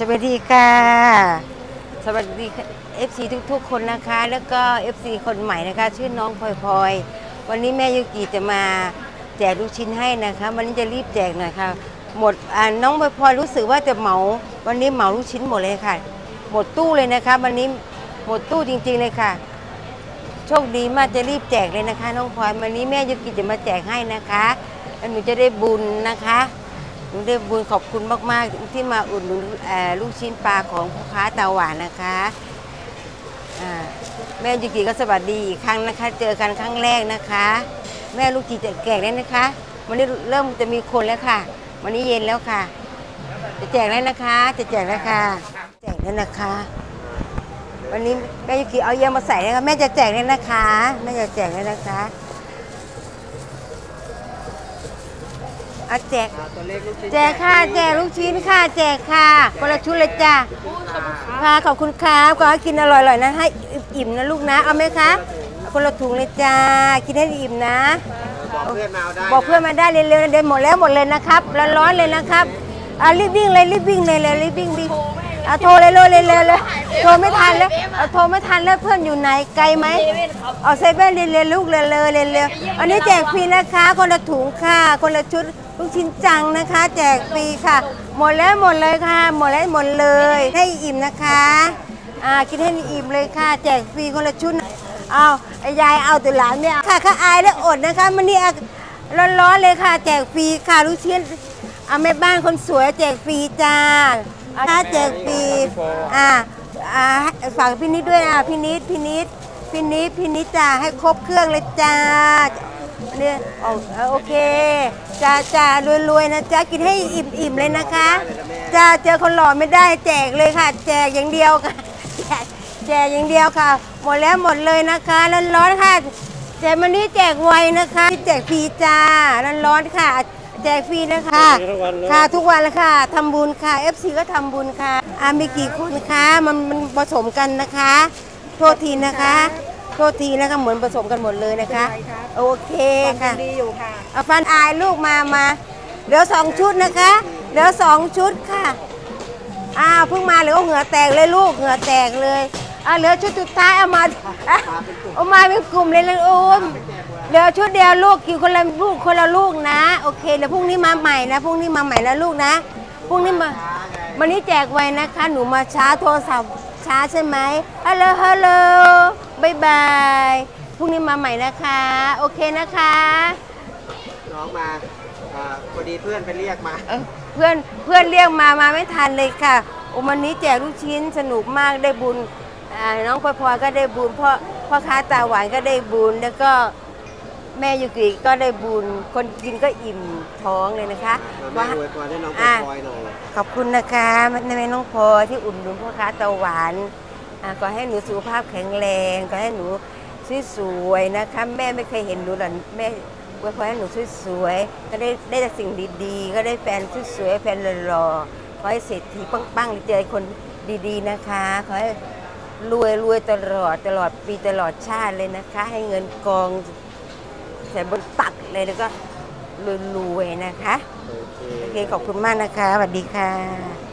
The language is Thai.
สวัสดีค่ะ สวัสดีค่ะ FC ทุกๆ คนนะคะ แล้วก็ FC คนใหม่นะคะ ชื่อน้องพลอยพลอยวันนี้แม่ยุกิจะมาแจกลูกชิ้นให้นะคะ วันนี้จะรีบแจกหน่อยค่ะหมดอ่าน้องพลอยพลอยรู้สึกว่าจะเหมา วันนี้เหมาลูกชิ้นหมดเลยค่ะ หมดตู้เลยนะคะ วันนี้หมดตู้จริงๆเลยค่ะ โชคดีมากจะรีบแจกเลยนะคะ น้องพลอยวันนี้แม่ยุกิจะมาแจกให้นะคะแล้วหนูจะได้บุญนะคะ หนูได้บุญขอบคุณมาก ๆ ที่มาอุดหนุนลูกชิ้นปลาของพ่อค้าตาหวานนะคะแม่ยุกิก็สวัสดีอีกครั้งนะคะ เจอกันครั้งแรกนะคะ แม่ลูกจีจะแจกแล้วนะคะ วันนี้เริ่มจะมีคนแล้วค่ะ วันนี้เย็นแล้วค่ะ จะแจกแล้วนะคะ จะแจกแล้วค่ะ แจกแล้วนะคะ วันนี้แม่ยุกิเอาเยี่ยมมาใส่นะคะแม่จะแจกเลยนะคะแม่จะแจกเลยนะคะ อาแจก ตัวเลขลูกชิ้นแจกค่ะแจกลูกชิ้นค่ะแจกค่ะคนละชุดเลยจ้าค่ะขอบคุณครับขอให้กินอร่อยๆนะให้อิ่มๆนะลูกนะเอาไหมคะคนละถุงเลยจ้ากินให้อิ่มนะ บอกเพื่อนมาเอาได้บอกเพื่อนมาได้เร็วๆนะเดี๋ยวหมดแล้วหมดเลยนะครับร้อนๆเลยนะครับอะรีบวิ่งเลยรีบวิ่งเลยเลยรีบวิ่งดิอะโทรเลยเลยเลยเลยเลย โทรไม่ทันแล้วเอาโทรไม่ทันแล้วเพื่อนอยู่ไหนไกลไหมเอาเซเว่นเร็วๆลูกเลยเลยเร็วๆอันนี้แจกฟรีนะคะ คนละถุงค่ะ คนละชุดลูกชิ้นจังนะคะ แจกฟรีค่ะ หมดแล้วหมดเลยค่ะ หมดแล้วหมดเลย ให้อิ่มนะคะอ่ากินให้อิ่มเลยค่ะ แจกฟรีคนละชุดเอายายเอาต่หลานไม่เอาค่ะข้าอายแล้วอดนะคะมันนี่ร้อนๆเลยค่ะ แจกฟรีค่ะลูกชิ้นเอาแม่บ้านคนสวยแจกฟรีจ้าถ้าแจกฟรีอ่า อ่าฝากพี่นิดด้วยนะพี่นิดพี่นิดพี่นิดพี่นิดจ้าให้ครบเครื่องเลยจ้าเนี่ยเอาเอาโอเคจ้าจ้ารวยๆนะจ้ากินให้อิ่มๆเลยนะคะจ้าเจอคนหล่อไม่ได้แจกเลยค่ะ แจกอย่างเดียวค่ะแจกแจกอย่างเดียวค่ะ หมดแล้วหมดเลยนะคะร้อนๆค่ะแจกมันนี้แจกไวนะคะแจกฟรีจ้าร้อนๆค่ะ แจกฟรีนะคะค่ะทุกวันเลยค่ะทำบุญค่ะ FC ก็ทำบุญค่ะอามีกี่คนคะมันมันผสมกันนะคะ โทษทีนะคะโทษทีนะคะเหมือนผสมกันหมดเลยนะคะโอเคค่ะ ดีอยู่ค่ะ เอาฟันอายลูกมามาเหลือสองชุดนะคะเหลือสองชุดค่ะ อ้าวเพิ่งมาเหลือเหงื่อแตกเลยลูกเหงื่อแตกเลยอ่าเหลือชุดสุดท้ายเอามาเอามาเป็นกลุ่มเลยเลยโอ้ย เหลือชุดเดียวลูกกี่คนละลูกคนละลูกนะ โอเคเดี๋ยวพรุ่งนี้มาใหม่นะพรุ่งนี้มาใหม่นะลูกนะพรุ่งนี้มาวันนี้แจกไวนะคะ หนูมาช้าโทรศัพท์ช้าใช่ไหมฮัลโหลฮัลโหลบายบายพรุ่งนี้มาใหม่นะคะ โอเคนะคะ น้องมาอ่าพอดีเพื่อนไปเรียกมา เอ้าเพื่อนเพื่อนเรียกมามาไม่ทันเลยค่ะโอ้วันนี้แจกลูกชิ้นสนุกมากได้บุญอ่าน้องพลอยพลอยก็ได้บุญพ่อพ่อค้าตาหวานก็ได้บุญแล้วก็ แม่ยุกิก็ได้บุญ คนกินก็อิ่มท้องเลยนะคะแม่อวยพรให้น้องพลอะอยหน่อยขอบคุณนะคะแม่แม่น้องพลอยที่อุ่นหนุนพ่อค้าตาหวานอ่าขอให้หนูสุขภาพแข็งแรงขอให้หนูสวยๆนะคะแม่ไม่เคยเห็นหนูหรอกแม่อวยพรให้หนูสวยๆก็ได้ได้แต่สิ่งดีๆ ก็ได้แฟนสวยๆแฟนหล่อๆขอให้เศรษฐีปังๆเจอคนดีๆนะคะขอให้รวยรวยตลอดตลอดปีตลอดชาติเลยนะคะ ให้เงินกอง ใส่บนตักเลยแล้วก็รวยๆนะคะโอเคโอเคขอบคุณมากนะคะสวัสดีค่ะ